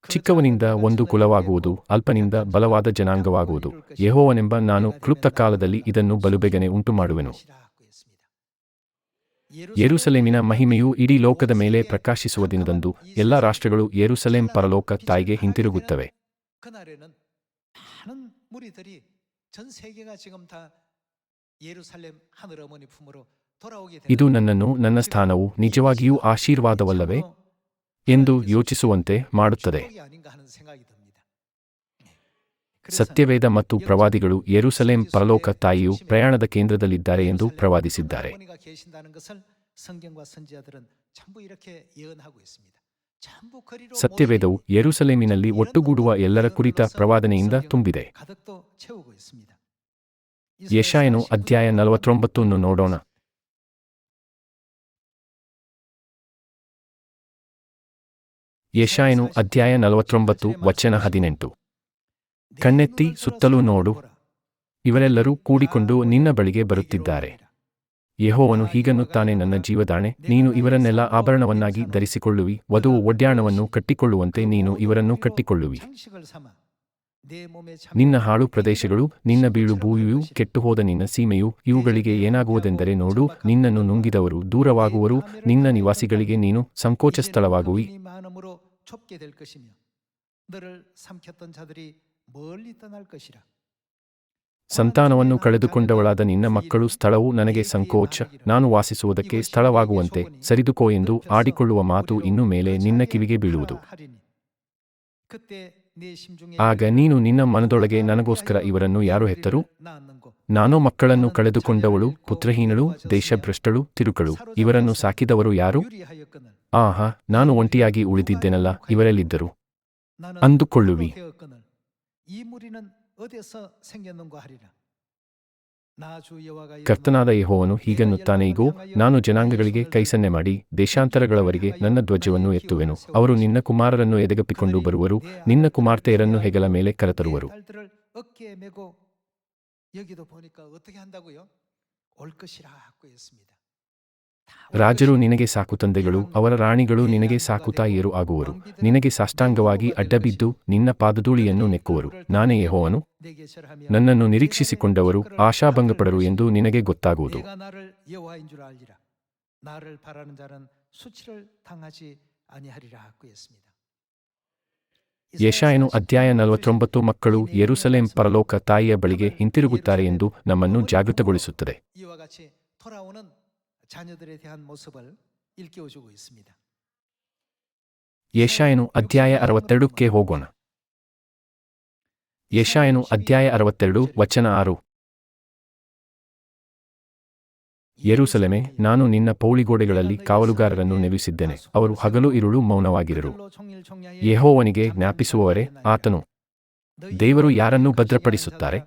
ಚಿಕ್ಕವನಿಂದ ಒಂದು ಕುಲವಾಗುವುದು, ಅಲ್ಪನಿಂದ ಬಲವಾದ ಜನಾಂಗವಾಗುವುದು. ಯಹೋವನೆಂಬ ನಾನು ಕ್ಲುಪ್ತ ಕಾಲದಲ್ಲಿ ಇದನ್ನು ಬಲುಬೆಗನೆ ಉಂಟು ಮಾಡುವೆನು ಯೆರೂಸಲೇಮಿನ ಮಹಿಮೆಯು ಇಡೀ ಲೋಕದ ಮೇಲೆ ಪ್ರಕಾಶಿಸುವ ದಿನದಂದು ಎಲ್ಲ ರಾಷ್ಟ್ರಗಳು ಯೆರೂಸಲೇಂ ಪರಲೋಕ ತಾಯಿಗೆ ಹಿಂತಿರುಗುತ್ತವೆ. ಇದು ನನ್ನನ್ನು, ನನ್ನ ಸ್ಥಾನವು ನಿಜವಾಗಿಯೂ ಆಶೀರ್ವಾದವಲ್ಲವೇ? ಎಂದು ಯೋಚಿಸುವಂತೆ ಮಾಡುತ್ತದೆ. ಸತ್ಯವೇದ ಮತ್ತು ಪ್ರವಾದಿಗಳು ಯೆರೂಸಲೇಂ ಪರಲೋಕ ತಾಯಿಯು ಪ್ರಯಾಣದ ಕೇಂದ್ರದಲ್ಲಿದ್ದಾರೆ ಎಂದು ಪ್ರವಾದಿಸಿದ್ದಾರೆ. ಸತ್ಯವೇದವು ಯೆರೂಸಲೇಮಿನಲ್ಲಿ ಒಟ್ಟುಗೂಡುವ ಎಲ್ಲರ ಕುರಿತ ಪ್ರವಾದನೆಯಿಂದ ತುಂಬಿದೆ. ಯಶಾಯನು ಅಧ್ಯಾಯ ನಲವತ್ತೊಂಬತ್ತನ್ನು ನೋಡೋಣ. ಯಶಾಯನು ಅಧ್ಯಾಯ ನಲವತ್ತೊಂಬತ್ತು, ವಚನ ಹದಿನೆಂಟು. ಕಣ್ಣೆತ್ತಿ ಸುತ್ತಲೂ ನೋಡು, ಇವರೆಲ್ಲರೂ ಕೂಡಿಕೊಂಡು ನಿನ್ನ ಬಳಿಗೆ ಬರುತ್ತಿದ್ದಾರೆ. ಯಹೋವನು ಹೀಗನ್ನುತ್ತಾನೆ, ನನ್ನ ಜೀವದಾಣೆ, ನೀನು ಇವರನ್ನೆಲ್ಲ ಆಭರಣವನ್ನಾಗಿ ಧರಿಸಿಕೊಳ್ಳುವಿ ವಧು ಒಡ್ಯಾಣವನ್ನು ಕಟ್ಟಿಕೊಳ್ಳುವಂತೆ ನೀನು ಇವರನ್ನು ಕಟ್ಟಿಕೊಳ್ಳುವಿ. ನಿನ್ನ ಹಾಳು ಪ್ರದೇಶಗಳು, ನಿನ್ನ ಬೀಳು ಭೂಮಿಯು ಕೆಟ್ಟುಹೋದ ನಿನ್ನ ಸೀಮೆಯು, ಇವುಗಳಿಗೆ ಏನಾಗುವುದೆಂದರೆ ನೋಡು, ನಿನ್ನನ್ನು ನುಂಗಿದವರು ದೂರವಾಗುವರು, ನಿನ್ನ ನಿವಾಸಿಗಳಿಗೆ ನೀನು ಸಂಕೋಚ ಸ್ಥಳವಾಗುವಿ 좁게 될 것이며 너를 삼켰던 자들이 멀리 떠날 것이라. ಸಂತಾನವನ್ನು ಕಳೆದುಕೊಂಡವಳಾದ ನಿನ್ನ ಮಕ್ಕಳು ಸ್ಥಳವು ನನಗೆ ಸಂಕೋಚ ನಾನು ವಾಸಿಸುವುದಕ್ಕೆ ಸ್ಥಳವಾಗುವಂತೆ ಸರಿದುಕೋ ಎಂದು ಆಡಿಕೊಳ್ಳುವ ಮಾತು ಇನ್ನು ಮೇಲೆ ನಿನ್ನ ಕಿವಿಗೆ ಬೀಳುವುದು 하리니. 그때 내 심중에 ಆಗ ನೀನು ನಿನ್ನ ಮನದೊಳಗೆ ನನಗೋಸ್ಕರ ಇವರನ್ನು ಯಾರು ಹೆತ್ತರು 낳았는고 ನಾನೋ ಮಕ್ಕಳನ್ನು ಕಳೆದುಕೊಂಡವಳು ಪುತ್ರಹೀನಳು ದೇಶಭ್ರಷ್ಟಳು ತಿರುಕಳು ಇವರನ್ನು ಸಾಕಿದವರು ಯಾರು 유리하였거늘 ಆಹಾ ನಾನು ಒಂಟಿಯಾಗಿ ಉಳಿದಿದ್ದೆನಲ್ಲ ಇವರೆಲ್ಲಿದ್ದರು 나는 ಅಂದುಕೊಳ್ಳುವಿ 홀로 되었거늘 이 무리는 어디서 생겼는가 하리라. 나 주 여호와가 ಕರ್ತನಾದ ಯೆಹೋವನು ಹೀಗನ್ನುತ್ತಾನೆ ಈಗೋ ನಾನು ಜನಾಂಗಗಳಿಗೆ ಕೈಸನ್ನೆ ಮಾಡಿ ದೇಶಾಂತರಗಳವರೆಗೆ ನನ್ನ ಧ್ವಜವನ್ನು ಎತ್ತುವೆನು ಅವರು ನಿನ್ನ ಕುಮಾರರನ್ನು ಎದೆಗಪ್ಪಿಕೊಂಡು ಬರುವರು ನಿನ್ನ ಕುಮಾರ್ತೆಯರನ್ನು ಹೆಗಲ ಮೇಲೆ ಕರೆತರುವರು 딸들을 어깨에 메고 여기도 보니까 어떻게 한다고요? 올 것이라 하고 했습니다. ರಾಜರು ನಿನಗೆ ಸಾಕು ತಂದೆಗಳು, ಅವರ ರಾಣಿಗಳು ನಿನಗೆ ಸಾಕು ತಾಯಿಯರು ಆಗುವರು. ನಿನಗೆ ಸಾಷ್ಟಾಂಗವಾಗಿ ಅಡ್ಡಬಿದ್ದು ನಿನ್ನ ಪಾದಧೂಳಿಯನ್ನು ನೆಕ್ಕುವರು. ನಾನೇ ಯಹೋವನು. ನನ್ನನ್ನು ನಿರೀಕ್ಷಿಸಿಕೊಂಡವರು ಆಶಾಭಂಗಪಡರು ಎಂದು ನಿನಗೆ ಗೊತ್ತಾಗುವುದು. ಯಶಾಯನು ಅಧ್ಯಾಯ ನಲವತ್ತೊಂಬತ್ತು ಮಕ್ಕಳು ಯೆರೂಸಲೇಂ ಪರಲೋಕ ತಾಯಿಯ ಬಳಿಗೆ ಹಿಂತಿರುಗುತ್ತಾರೆ ಎಂದು ನಮ್ಮನ್ನು ಜಾಗೃತಗೊಳಿಸುತ್ತದೆ. 자녀들에 대한 모습을 일깨워주고 있습니다. ಯೆಶಾಯನು ಅಧ್ಯಾಯ ಅರವತ್ತೆರಡಕ್ಕೆ ಹೋಗೋಣ ಯೆಶಾಯನು ಅಧ್ಯಾಯ ಅರವತ್ತೆರಡು ವಚನ ಆರು ಯೆರೂಸಲೇಮೇ ನಾನು ನಿನ್ನ ಪೌಳಿಗೋಡೆಗಳಲ್ಲಿ ಕಾವಲುಗಾರರನ್ನು ನೆಲೆಸಿದ್ದೇನೆ ಅವರು ಹಗಲು ಇರುಳು ಮೌನವಾಗಿರರು ಯೆಹೋವನಿಗೆ ಜ್ಞಾಪಿಸುವವರೇ ಆತನು ದೇವರು ಯಾರನ್ನು ಭದ್ರಪಡಿಸುತ್ತಾರೆ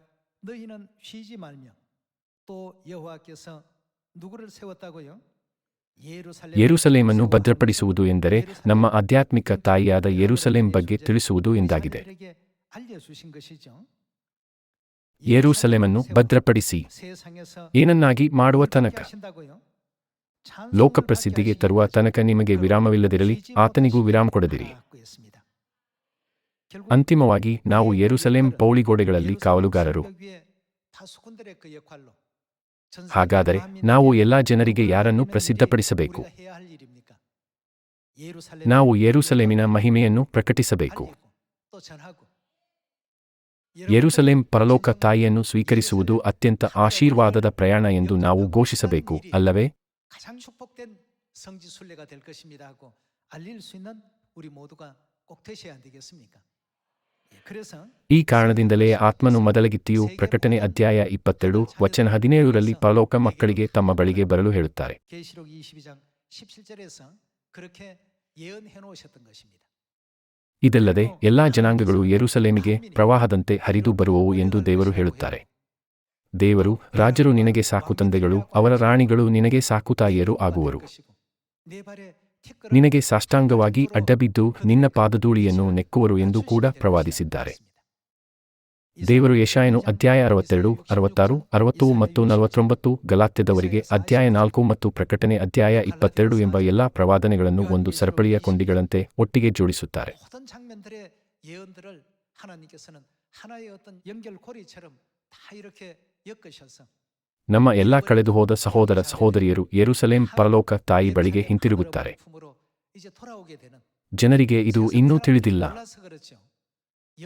ಯೆರೂಸಲೇಮನ್ನು ಭದ್ರಪಡಿಸುವುದು ಎಂದರೆ ನಮ್ಮ ಆಧ್ಯಾತ್ಮಿಕ ತಾಯಿಯಾದ ಯೆರೂಸಲೇಮ್ ಬಗ್ಗೆ ತಿಳಿಸುವುದು ಎಂದಾಗಿದೆ. ಯೆರೂಸಲೇಮನ್ನು ಭದ್ರಪಡಿಸಿ. ಏನನ್ನಾಗಿ ಮಾಡುವ ತನಕ? ಲೋಕಪ್ರಸಿದ್ಧಿಗೆ ತರುವ ತನಕ ನಿಮಗೆ ವಿರಾಮವಿಲ್ಲದಿರಲಿ ಆತನಿಗೂ ವಿರಾಮ ಕೊಡದಿರಿ. ಅಂತಿಮವಾಗಿ ನಾವು ಯೆರೂಸಲೇಮ್ ಪೌಳಿಗೋಡೆಗಳಲ್ಲಿ ಕಾವಲುಗಾರರು. ಹಾಗಾದರೆ ನಾವು ಎಲ್ಲಾ ಜನರಿಗೆ ಯಾರನ್ನು ಪ್ರಸಿದ್ಧಪಡಿಸಬೇಕು ನಾವು ಯೆರೂಸಲೇಮಿನ ಮಹಿಮೆಯನ್ನು ಪ್ರಕಟಿಸಬೇಕು ಯೆರೂಸಲೇಂ ಪರಲೋಕ ತಾಯಿಯನ್ನು ಸ್ವೀಕರಿಸುವುದು ಅತ್ಯಂತ ಆಶೀರ್ವಾದದ ಪ್ರಯಾಣ ಎಂದು ನಾವು ಘೋಷಿಸಬೇಕು ಅಲ್ಲವೇ 가장 축복된 성지 순례가 될 것입니다 하고 알릴 수 있는 우리 모두가 꼭 되셔야 안 되겠습니까? ಈ ಕಾರಣದಿಂದಲೇ ಆತ್ಮನು ಮೊದಲಗಿತ್ತಿಯು ಪ್ರಕಟಣೆ ಅಧ್ಯಾಯ ಇಪ್ಪತ್ತೆರಡು ವಚನ ಹದಿನೇಳರಲ್ಲಿ ಪರಲೋಕ ಮಕ್ಕಳಿಗೆ ತಮ್ಮ ಬಳಿಗೆ ಬರಲು ಹೇಳುತ್ತಾರೆ. ಇದಲ್ಲದೆ ಎಲ್ಲಾ ಜನಾಂಗಗಳು ಯೆರೂಸಲೇಮಿಗೆ ಪ್ರವಾಹದಂತೆ ಹರಿದು ಬರುವವು ಎಂದು ದೇವರು ಹೇಳುತ್ತಾರೆ. ದೇವರು ರಾಜರು ನಿನಗೆ ಸಾಕು ತಂದೆಗಳು ಅವರ ರಾಣಿಗಳು ನಿನಗೆ ಸಾಕು ತಾಯಿಯರು ಆಗುವರು. ನಿನಗೆ ಸಾಷ್ಟಾಂಗವಾಗಿ ಅಡ್ಡಬಿದ್ದು ನಿನ್ನ ಪಾದಧೂಳಿಯನ್ನು ನೆಕ್ಕುವರು ಎಂದು ಕೂಡ ಪ್ರವಾದಿಸಿದ್ದಾರೆ. ದೇವರು ಯಶಾಯನು ಅಧ್ಯಾಯ ಅರವತ್ತೆರಡು ಅರವತ್ತಾರು ಅರವತ್ತು ಮತ್ತು ನಲವತ್ತೊಂಬತ್ತು ಗಲಾತ್ಯದವರಿಗೆ ಅಧ್ಯಾಯ ನಾಲ್ಕು ಮತ್ತು ಪ್ರಕಟಣೆ ಅಧ್ಯಾಯ ಇಪ್ಪತ್ತೆರಡು ಎಂಬ ಎಲ್ಲಾ ಪ್ರವಾದನೆಗಳನ್ನು ಒಂದು ಸರಪಳಿಯ ಕೊಂಡಿಗಳಂತೆ ಒಟ್ಟಿಗೆ ಜೋಡಿಸುತ್ತಾರೆ. ನಮ್ಮ ಎಲ್ಲ ಕಳೆದುಹೋದ ಸಹೋದರ ಸಹೋದರಿಯರು ಯೆರೂಸಲೇಮ್ ಪರಲೋಕ ತಾಯಿ ಬಳಿಗೆ ಹಿಂತಿರುಗುತ್ತಾರೆ. ಜನರಿಗೆ ಇದು ಇನ್ನೂ ತಿಳಿದಿಲ್ಲ.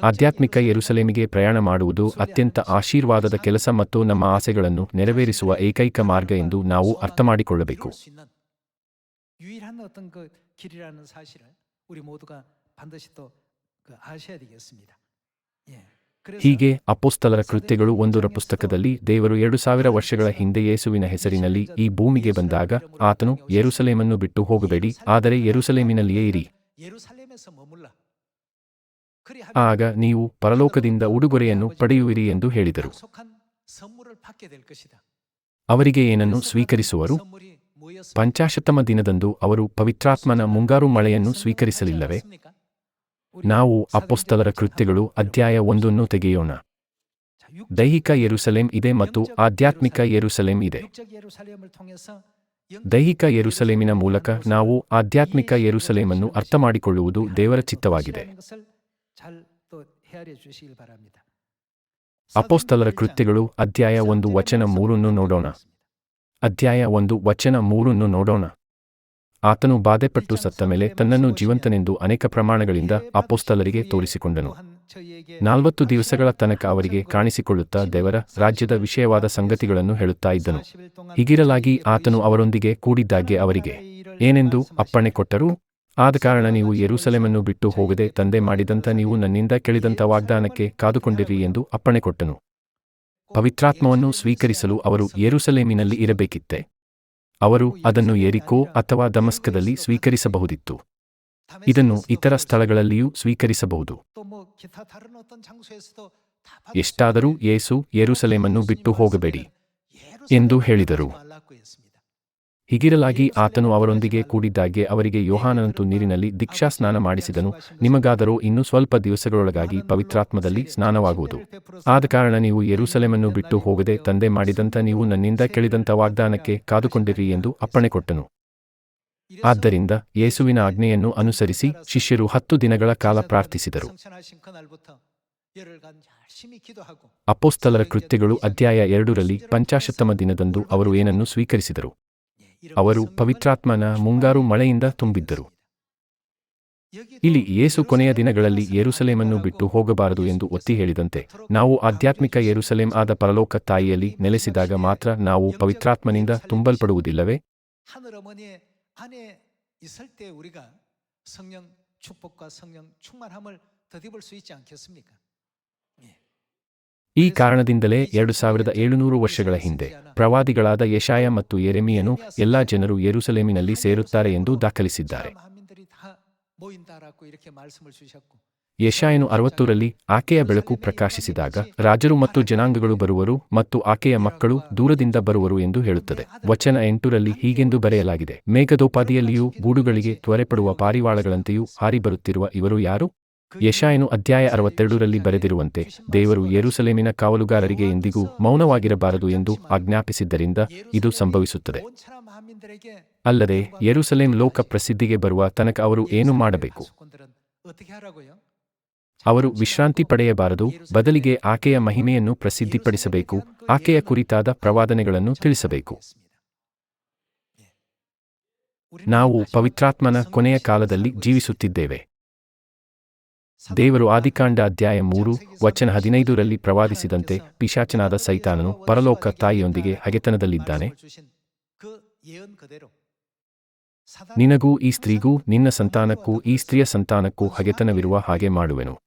ಆಧ್ಯಾತ್ಮಿಕ ಯೆರೂಸಲೇಮಿಗೆ ಪ್ರಯಾಣ ಮಾಡುವುದು ಅತ್ಯಂತ ಆಶೀರ್ವಾದದ ಕೆಲಸ ಮತ್ತು ನಮ್ಮ ಆಸೆಗಳನ್ನು ನೆರವೇರಿಸುವ ಏಕೈಕ ಮಾರ್ಗ ಎಂದು ನಾವು ಅರ್ಥಮಾಡಿಕೊಳ್ಳಬೇಕು. ಹೀಗೆ ಅಪೋಸ್ತಲರ ಕೃತ್ಯಗಳು ಒಂದರ ಪುಸ್ತಕದಲ್ಲಿ ದೇವರು ಎರಡು ಸಾವಿರ ವರ್ಷಗಳ ಹಿಂದೆ ಯೇಸುವಿನ ಹೆಸರಿನಲ್ಲಿ ಈ ಭೂಮಿಗೆ ಬಂದಾಗ ಆತನು ಯರುಸಲೇಮನ್ನು ಬಿಟ್ಟು ಹೋಗಬೇಡಿ, ಆದರೆ ಯರುಸಲೇಮಿನಲ್ಲಿಯೇ ಇರಿ. ಆಗ ನೀವು ಪರಲೋಕದಿಂದ ಉಡುಗೊರೆಯನ್ನು ಪಡೆಯುವಿರಿ ಎಂದು ಹೇಳಿದರು. ಅವರಿಗೆ ಏನನ್ನು ಸ್ವೀಕರಿಸುವರು? ಪಂಚಾಶತಮ ದಿನದಂದು ಅವರು ಪವಿತ್ರಾತ್ಮನ ಮುಂಗಾರು ಮಳೆಯನ್ನು ಸ್ವೀಕರಿಸಲಿಲ್ಲವೇ? ನಾವು ಅಪೊಸ್ತಲರ ಕೃತ್ಯಗಳು, ಅಧ್ಯಾಯ ಒಂದನ್ನು ತೆಗೆಯೋಣ. ದೈಹಿಕ ಯೆರೂಸಲೇಮ್ ಇದೆ ಮತ್ತು ಆಧ್ಯಾತ್ಮಿಕ ಯೆರೂಸಲೇಮ್ ಇದೆ. ದೈಹಿಕ ಯೆರೂಸಲೇಮಿನ ಮೂಲಕ ನಾವು ಆಧ್ಯಾತ್ಮಿಕ ಯೆರೂಸಲೇಮನ್ನು ಅರ್ಥ ಮಾಡಿಕೊಳ್ಳುವುದು ದೇವರ ಚಿತ್ತವಾಗಿದೆ. ಅಪೋಸ್ತಲರ ಕೃತ್ಯಗಳು, ಅಧ್ಯಾಯ ಒಂದು ವಚನ ಮೂರನ್ನು ನೋಡೋಣ. ಅಧ್ಯಾಯ ಒಂದು ವಚನ ಮೂರನ್ನು ನೋಡೋಣ. ಆತನು ಬಾಧೆಪಟ್ಟು ಸತ್ತ ಮೇಲೆ ತನ್ನನ್ನು ಜೀವಂತನೆಂದು ಅನೇಕ ಪ್ರಮಾಣಗಳಿಂದ ಅಪೋಸ್ತಲರಿಗೆ ತೋರಿಸಿಕೊಂಡನು. ನಾಲ್ವತ್ತು ದಿವಸಗಳ ತನಕ ಅವರಿಗೆ ಕಾಣಿಸಿಕೊಳ್ಳುತ್ತಾ ದೇವರ ರಾಜ್ಯದ ವಿಷಯವಾದ ಸಂಗತಿಗಳನ್ನು ಹೇಳುತ್ತಾ ಇದ್ದನು. ಹೀಗಿರಲಾಗಿ ಆತನು ಅವರೊಂದಿಗೆ ಕೂಡಿದ್ದಾಗೆ ಅವರಿಗೆ ಏನೆಂದು ಅಪ್ಪಣೆ ಕೊಟ್ಟರು? ಆದ ಕಾರಣ ನೀವು ಯೆರೂಸಲೇಮನ್ನು ಬಿಟ್ಟು ಹೋಗದೆ ತಂದೆ ಮಾಡಿದಂಥ ನೀವು ನನ್ನಿಂದ ಕೇಳಿದಂಥ ವಾಗ್ದಾನಕ್ಕೆ ಕಾದುಕೊಂಡಿರಿ ಎಂದು ಅಪ್ಪಣೆ ಕೊಟ್ಟನು. ಪವಿತ್ರಾತ್ಮವನ್ನು ಸ್ವೀಕರಿಸಲು ಅವರು ಯೆರೂಸಲೇಮಿನಲ್ಲಿ ಇರಬೇಕಿತ್ತೆ. ಅವರು ಅದನ್ನು ಏರಿಕೋ ಅಥವಾ ದಮಸ್ಕದಲ್ಲಿ ಸ್ವೀಕರಿಸಬಹುದಿತ್ತು ಇದನ್ನು ಇತರ ಸ್ಥಳಗಳಲ್ಲಿಯೂ ಸ್ವೀಕರಿಸಬಹುದು ಎಷ್ಟಾದರೂ ಯೇಸು ಯೆರೂಸಲೇಮನ್ನು ಬಿಟ್ಟು ಹೋಗಬೇಡಿ ಎಂದು ಹೇಳಿದರು. ಹೀಗಿರಲಾಗಿ ಆತನು ಅವರೊಂದಿಗೆ ಕೂಡಿದ್ದಾಗೆ ಅವರಿಗೆ ಯೋಹಾನನಂತೂ ನೀರಿನಲ್ಲಿ ದೀಕ್ಷಾಸ್ನಾನ ಮಾಡಿಸಿದನು. ನಿಮಗಾದರೂ ಇನ್ನೂ ಸ್ವಲ್ಪ ದಿವಸಗಳೊಳಗಾಗಿ ಪವಿತ್ರಾತ್ಮದಲ್ಲಿ ಸ್ನಾನವಾಗುವುದು. ಆದ ಕಾರಣ ನೀವು ಯೆರೂಸಲೇಮನ್ನು ಬಿಟ್ಟು ಹೋಗದೆ ತಂದೆ ಮಾಡಿದಂಥ ನೀವು ನನ್ನಿಂದ ಕೇಳಿದಂಥ ವಾಗ್ದಾನಕ್ಕೆ ಕಾದುಕೊಂಡಿರಿ ಎಂದು ಅಪ್ಪಣೆ ಕೊಟ್ಟನು. ಆದ್ದರಿಂದ ಯೇಸುವಿನ ಆಜ್ಞೆಯನ್ನು ಅನುಸರಿಸಿ ಶಿಷ್ಯರು ಹತ್ತು ದಿನಗಳ ಕಾಲ ಪ್ರಾರ್ಥಿಸಿದರು. ಅಪೋಸ್ತಲರ ಕೃತ್ಯಗಳು ಅಧ್ಯಾಯ ಎರಡರಲ್ಲಿ ಪಂಚಾಶತ್ತಮ ದಿನದಂದು ಅವರು ಏನನ್ನು ಸ್ವೀಕರಿಸಿದರು? ಅವರು ಪವಿತ್ರಾತ್ಮನ ಮುಂಗಾರು ಮಳೆಯಿಂದ ತುಂಬಿದ್ದರು ಇಲ್ಲಿ ಯೇಸು ಕೊನೆಯ ದಿನಗಳಲ್ಲಿ ಯೆರೂಸಲೇಮನ್ನು ಬಿಟ್ಟು ಹೋಗಬಾರದು ಎಂದು ಒತ್ತಿ ಹೇಳಿದಂತೆ ನಾವು ಆಧ್ಯಾತ್ಮಿಕ ಯೆರೂಸಲೇಂ ಆದ ಪರಲೋಕ ತಾಯಿಯಲ್ಲಿ ನೆಲೆಸಿದಾಗ ಮಾತ್ರ ನಾವು ಪವಿತ್ರಾತ್ಮನಿಂದ ತುಂಬಲ್ಪಡುವುದಿಲ್ಲವೇ 하늘 어머니의 안에 있을 때 우리가 성령 축복과 성령 충만함을 덧입을 수 있지 않겠습니까? ಈ ಕಾರಣದಿಂದಲೇ ಎರಡು ಸಾವಿರದ ಏಳುನೂರು ವರ್ಷಗಳ ಹಿಂದೆ ಪ್ರವಾದಿಗಳಾದ ಯಶಾಯ ಮತ್ತು ಯೆರೆಮಿಯನು ಎಲ್ಲಾ ಜನರು ಯೆರೂಸಲೇಮಿನಲ್ಲಿ ಸೇರುತ್ತಾರೆ ಎಂದು ದಾಖಲಿಸಿದ್ದಾರೆ. ಯಶಾಯನು ಅರವತ್ತೂರಲ್ಲಿ ಆಕೆಯ ಬೆಳಕು ಪ್ರಕಾಶಿಸಿದಾಗ ರಾಜರು ಮತ್ತು ಜನಾಂಗಗಳು ಬರುವರು ಮತ್ತು ಆಕೆಯ ಮಕ್ಕಳು ದೂರದಿಂದ ಬರುವರು ಎಂದು ಹೇಳುತ್ತದೆ. ವಚನ ಎಂಟುರಲ್ಲಿ ಹೀಗೆಂದು ಬರೆಯಲಾಗಿದೆ, ಮೇಘದೋಪಾದಿಯಲ್ಲಿಯೂ ಗೂಡುಗಳಿಗೆ ತ್ವರೆಪಡುವ ಪಾರಿವಾಳಗಳಂತೆಯೂ ಹಾರಿ ಬರುತ್ತಿರುವ ಇವರು ಯಾರು? ಯಶಾಯನು ಅಧ್ಯಾಯ ಅರವತ್ತೆರಡರಲ್ಲಿ ಬರೆದಿರುವಂತೆ, ದೇವರು ಯೆರೂಸಲೇಮಿನ ಕಾವಲುಗಾರರಿಗೆ ಎಂದಿಗೂ ಮೌನವಾಗಿರಬಾರದು ಎಂದು ಆಜ್ಞಾಪಿಸಿದ್ದರಿಂದ ಇದು ಸಂಭವಿಸುತ್ತದೆ. ಅಲ್ಲದೆ ಯರುಸಲೇಂ ಲೋಕ ಪ್ರಸಿದ್ಧಿಗೆ ಬರುವ ತನಕ ಅವರು ಏನು ಮಾಡಬೇಕು? ಅವರು ವಿಶ್ರಾಂತಿ ಪಡೆಯಬಾರದು, ಬದಲಿಗೆ ಆಕೆಯ ಮಹಿಮೆಯನ್ನು ಪ್ರಸಿದ್ಧಿಪಡಿಸಬೇಕು, ಆಕೆಯ ಕುರಿತಾದ ಪ್ರವಾದನೆಗಳನ್ನು ತಿಳಿಸಬೇಕು. ನಾವು ಪವಿತ್ರಾತ್ಮನ ಕೊನೆಯ ಕಾಲದಲ್ಲಿ ಜೀವಿಸುತ್ತಿದ್ದೇವೆ. ದೇವರು ಆದಿಕಾಂಡ ಅಧ್ಯಾಯ ಮೂರು, ವಚನ ಹದಿನೈದರಲ್ಲಿ ಪ್ರವಾದಿಸಿದಂತೆ ಪಿಶಾಚನಾದ ಸೈತಾನನು ಪರಲೋಕ ತಾಯಿಯೊಂದಿಗೆ ಹಗೆತನದಲ್ಲಿದ್ದಾನೆ. ನಿನಗೂ ಈ ಸ್ತ್ರೀಗೂ, ನಿನ್ನ ಸಂತಾನಕ್ಕೂ, ಈ ಸ್ತ್ರೀಯ ಸಂತಾನಕ್ಕೂ ಹಗೆತನವಿರುವ ಹಾಗೆ ಮಾಡುವೆನು.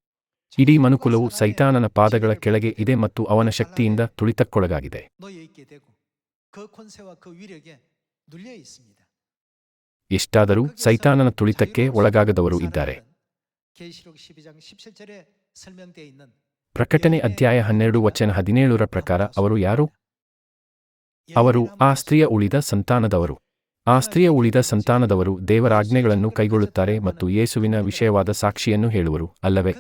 ಇಡೀ ಮನುಕುಲವು ಸೈತಾನನ ಪಾದಗಳ ಕೆಳಗೆ ಇದೆ ಮತ್ತು ಅವನ ಶಕ್ತಿಯಿಂದ ತುಳಿತಕ್ಕೊಳಗಾಗಿದೆ. ಎಷ್ಟಾದರೂ ಸೈತಾನನ ತುಳಿತಕ್ಕೆ ಒಳಗಾಗದವರು ಇದ್ದಾರೆ. ಪ್ರಕಟಣೆ ಅಧ್ಯಾಯ ಹನ್ನೆರಡು ವಚನ ಹದಿನೇಳರ ಪ್ರಕಾರ ಅವರು ಯಾರು? ಅವರು ಆ ಸ್ತ್ರೀಯ ಉಳಿದ ಸಂತಾನದವರು. ಆ ಸ್ತ್ರೀಯ ಉಳಿದ ಸಂತಾನದವರು ದೇವರಾಜ್ಞೆಗಳನ್ನು ಕೈಗೊಳ್ಳುತ್ತಾರೆ ಮತ್ತು ಯೇಸುವಿನ ವಿಷಯವಾದ ಸಾಕ್ಷಿಯನ್ನು ಹೇಳುವರು. ಅಲ್ಲವೇ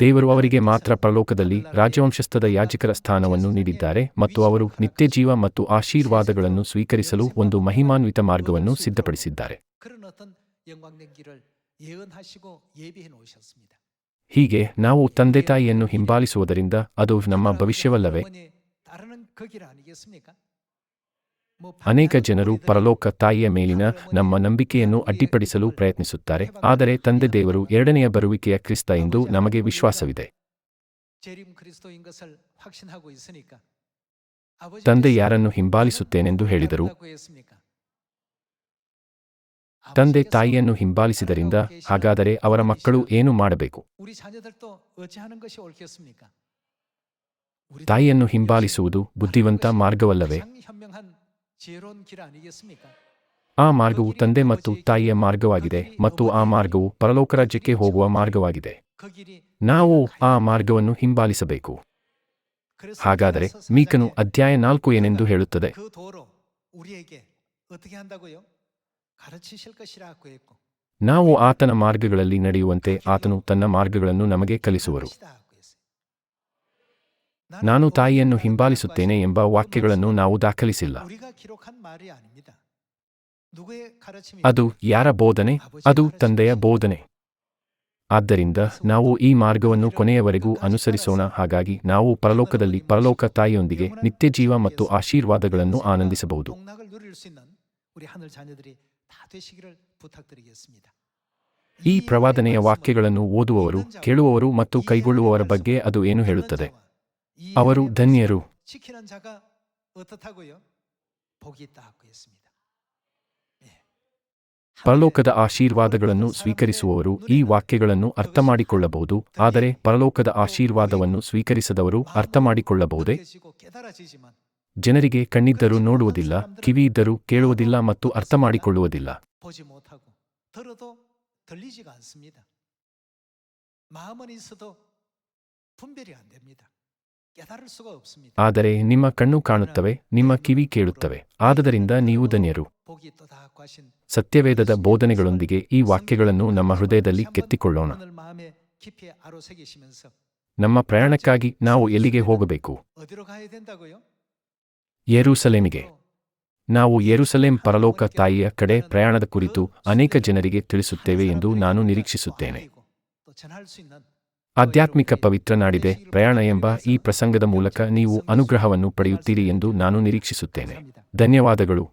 ದೇವರು ಅವರಿಗೆ ಮಾತ್ರ ಪ್ರಲೋಕದಲ್ಲಿ ರಾಜವಂಶಸ್ಥದ ಯಾಜಕರ ಸ್ಥಾನವನ್ನು ನೀಡಿದ್ದಾರೆ ಮತ್ತು ಅವರು ನಿತ್ಯ ಜೀವ ಮತ್ತು ಆಶೀರ್ವಾದಗಳನ್ನು ಸ್ವೀಕರಿಸಲು ಒಂದು ಮಹಿಮಾನ್ವಿತ ಮಾರ್ಗವನ್ನು ಸಿದ್ಧಪಡಿಸಿದ್ದಾರೆ. ಹೀಗೆ ನಾವು ತಂದೆ ತಾಯಿಯನ್ನು ಹಿಂಬಾಲಿಸುವುದರಿಂದ ಅದು ನಮ್ಮ ಭವಿಷ್ಯವಲ್ಲವೇ? ಅನೇಕ ಜನರು ಪರಲೋಕ ತಾಯಿಯ ಮೇಲಿನ ನಮ್ಮ ನಂಬಿಕೆಯನ್ನು ಅಡ್ಡಿಪಡಿಸಲು ಪ್ರಯತ್ನಿಸುತ್ತಾರೆ. ಆದರೆ ತಂದೆ ದೇವರು ಎರಡನೆಯ ಬರುವಿಕೆಯ ಕ್ರಿಸ್ತ ಎಂದು ನಮಗೆ ವಿಶ್ವಾಸವಿದೆ. ತಂದೆ ಯಾರನ್ನು ಹಿಂಬಾಲಿಸುತ್ತೇನೆಂದು ಹೇಳಿದರು. ತಂದೆ ತಾಯಿಯನ್ನು ಹಿಂಬಾಲಿಸಿದರಿಂದ ಹಾಗಾದರೆ ಅವರ ಮಕ್ಕಳು ಏನು ಮಾಡಬೇಕು? ತಾಯಿಯನ್ನು ಹಿಂಬಾಲಿಸುವುದು ಬುದ್ಧಿವಂತ ಮಾರ್ಗವಲ್ಲವೇ? ಆ ಮಾರ್ಗವು ತಂದೆ ಮತ್ತು ತಾಯಿಯ ಮಾರ್ಗವಾಗಿದೆ ಮತ್ತು ಆ ಮಾರ್ಗವು ಪರಲೋಕ ರಾಜ್ಯಕ್ಕೆ ಹೋಗುವ ಮಾರ್ಗವಾಗಿದೆ. ನಾವು ಆ ಮಾರ್ಗವನ್ನು ಹಿಂಬಾಲಿಸಬೇಕು. ಹಾಗಾದರೆ ಮೀಕನು ಅಧ್ಯಾಯ ನಾಲ್ಕು ಏನೆಂದು ಹೇಳುತ್ತದೆ? ನಾವು ಆತನ ಮಾರ್ಗಗಳಲ್ಲಿ ನಡೆಯುವಂತೆ ಆತನು ತನ್ನ ಮಾರ್ಗಗಳನ್ನು ನಮಗೆ ಕಲಿಸುವರು. ನಾನು ತಾಯಿಯನ್ನು ಹಿಂಬಾಲಿಸುತ್ತೇನೆ ಎಂಬ ವಾಕ್ಯಗಳನ್ನು ನಾವು ದಾಖಲಿಸಿಲ್ಲ. ಅದು ಯಾರ ಬೋಧನೆ? ಅದು ತಂದೆಯ ಬೋಧನೆ. ಆದ್ದರಿಂದ ನಾವು ಈ ಮಾರ್ಗವನ್ನು ಕೊನೆಯವರೆಗೂ ಅನುಸರಿಸೋಣ. ಹಾಗಾಗಿ ನಾವು ಪರಲೋಕದಲ್ಲಿ ಪರಲೋಕ ತಾಯಿಯೊಂದಿಗೆ ನಿತ್ಯ ಜೀವ ಮತ್ತು ಆಶೀರ್ವಾದಗಳನ್ನು ಆನಂದಿಸಬಹುದು. ಈ ಪ್ರವಾದನೆಯ ವಾಕ್ಯಗಳನ್ನು ಓದುವವರು ಕೇಳುವವರು ಮತ್ತು ಕೈಗೊಳ್ಳುವವರ ಬಗ್ಗೆ ಅದು ಏನು ಹೇಳುತ್ತದೆ? ಅವರು ಧನ್ಯರು. ಪರಲೋಕದ ಆಶೀರ್ವಾದಗಳನ್ನು ಸ್ವೀಕರಿಸುವವರು ಈ ವಾಕ್ಯಗಳನ್ನು ಅರ್ಥಮಾಡಿಕೊಳ್ಳಬಹುದು ಆದರೆ ಪರಲೋಕದ ಆಶೀರ್ವಾದವನ್ನು ಸ್ವೀಕರಿಸದವರು ಅರ್ಥಮಾಡಿಕೊಳ್ಳಬಹುದೇ? ಜನರಿಗೆ ಕಣ್ಣಿದ್ದರೂ ನೋಡುವುದಿಲ್ಲ ಕಿವಿ ಇದ್ದರೂ ಕೇಳುವುದಿಲ್ಲ ಮತ್ತು ಅರ್ಥ ಮಾಡಿಕೊಳ್ಳುವುದಿಲ್ಲ ಆದರೆ ನಿಮ್ಮ ಕಣ್ಣು ಕಾಣುತ್ತವೆ ನಿಮ್ಮ ಕಿವಿ ಕೇಳುತ್ತವೆ. ಆದ್ದರಿಂದ ನೀವು ಧನ್ಯರು. ಸತ್ಯವೇದದ ಬೋಧನೆಗಳೊಂದಿಗೆ ಈ ವಾಕ್ಯಗಳನ್ನು ನಮ್ಮ ಹೃದಯದಲ್ಲಿ ಕೆತ್ತಿಕೊಳ್ಳೋಣ. ನಮ್ಮ ಪ್ರಯಾಣಕ್ಕಾಗಿ ನಾವು ಎಲ್ಲಿಗೆ ಹೋಗಬೇಕು? ಯೆರೂಸಲೇಮಿಗೆ. ನಾವು ಯೆರೂಸಲೇಮ್ ಪರಲೋಕ ತಾಯಿಯ ಕಡೆ ಪ್ರಯಾಣದ ಕುರಿತು ಅನೇಕ ಜನರಿಗೆ ತಿಳಿಸುತ್ತೇವೆ ಎಂದು ನಾನು ನಿರೀಕ್ಷಿಸುತ್ತೇನೆ. ಆಧ್ಯಾತ್ಮಿಕ ಪವಿತ್ರ ನಾಡಿದೆ, ಪ್ರಯಾಣ ಎಂಬ ಈ ಪ್ರಸಂಗದ ಮೂಲಕ ನೀವು ಅನುಗ್ರಹವನ್ನು ಪಡೆಯುತ್ತೀರಿ ಎಂದು ನಾನು ನಿರೀಕ್ಷಿಸುತ್ತೇನೆ. ಧನ್ಯವಾದಗಳು.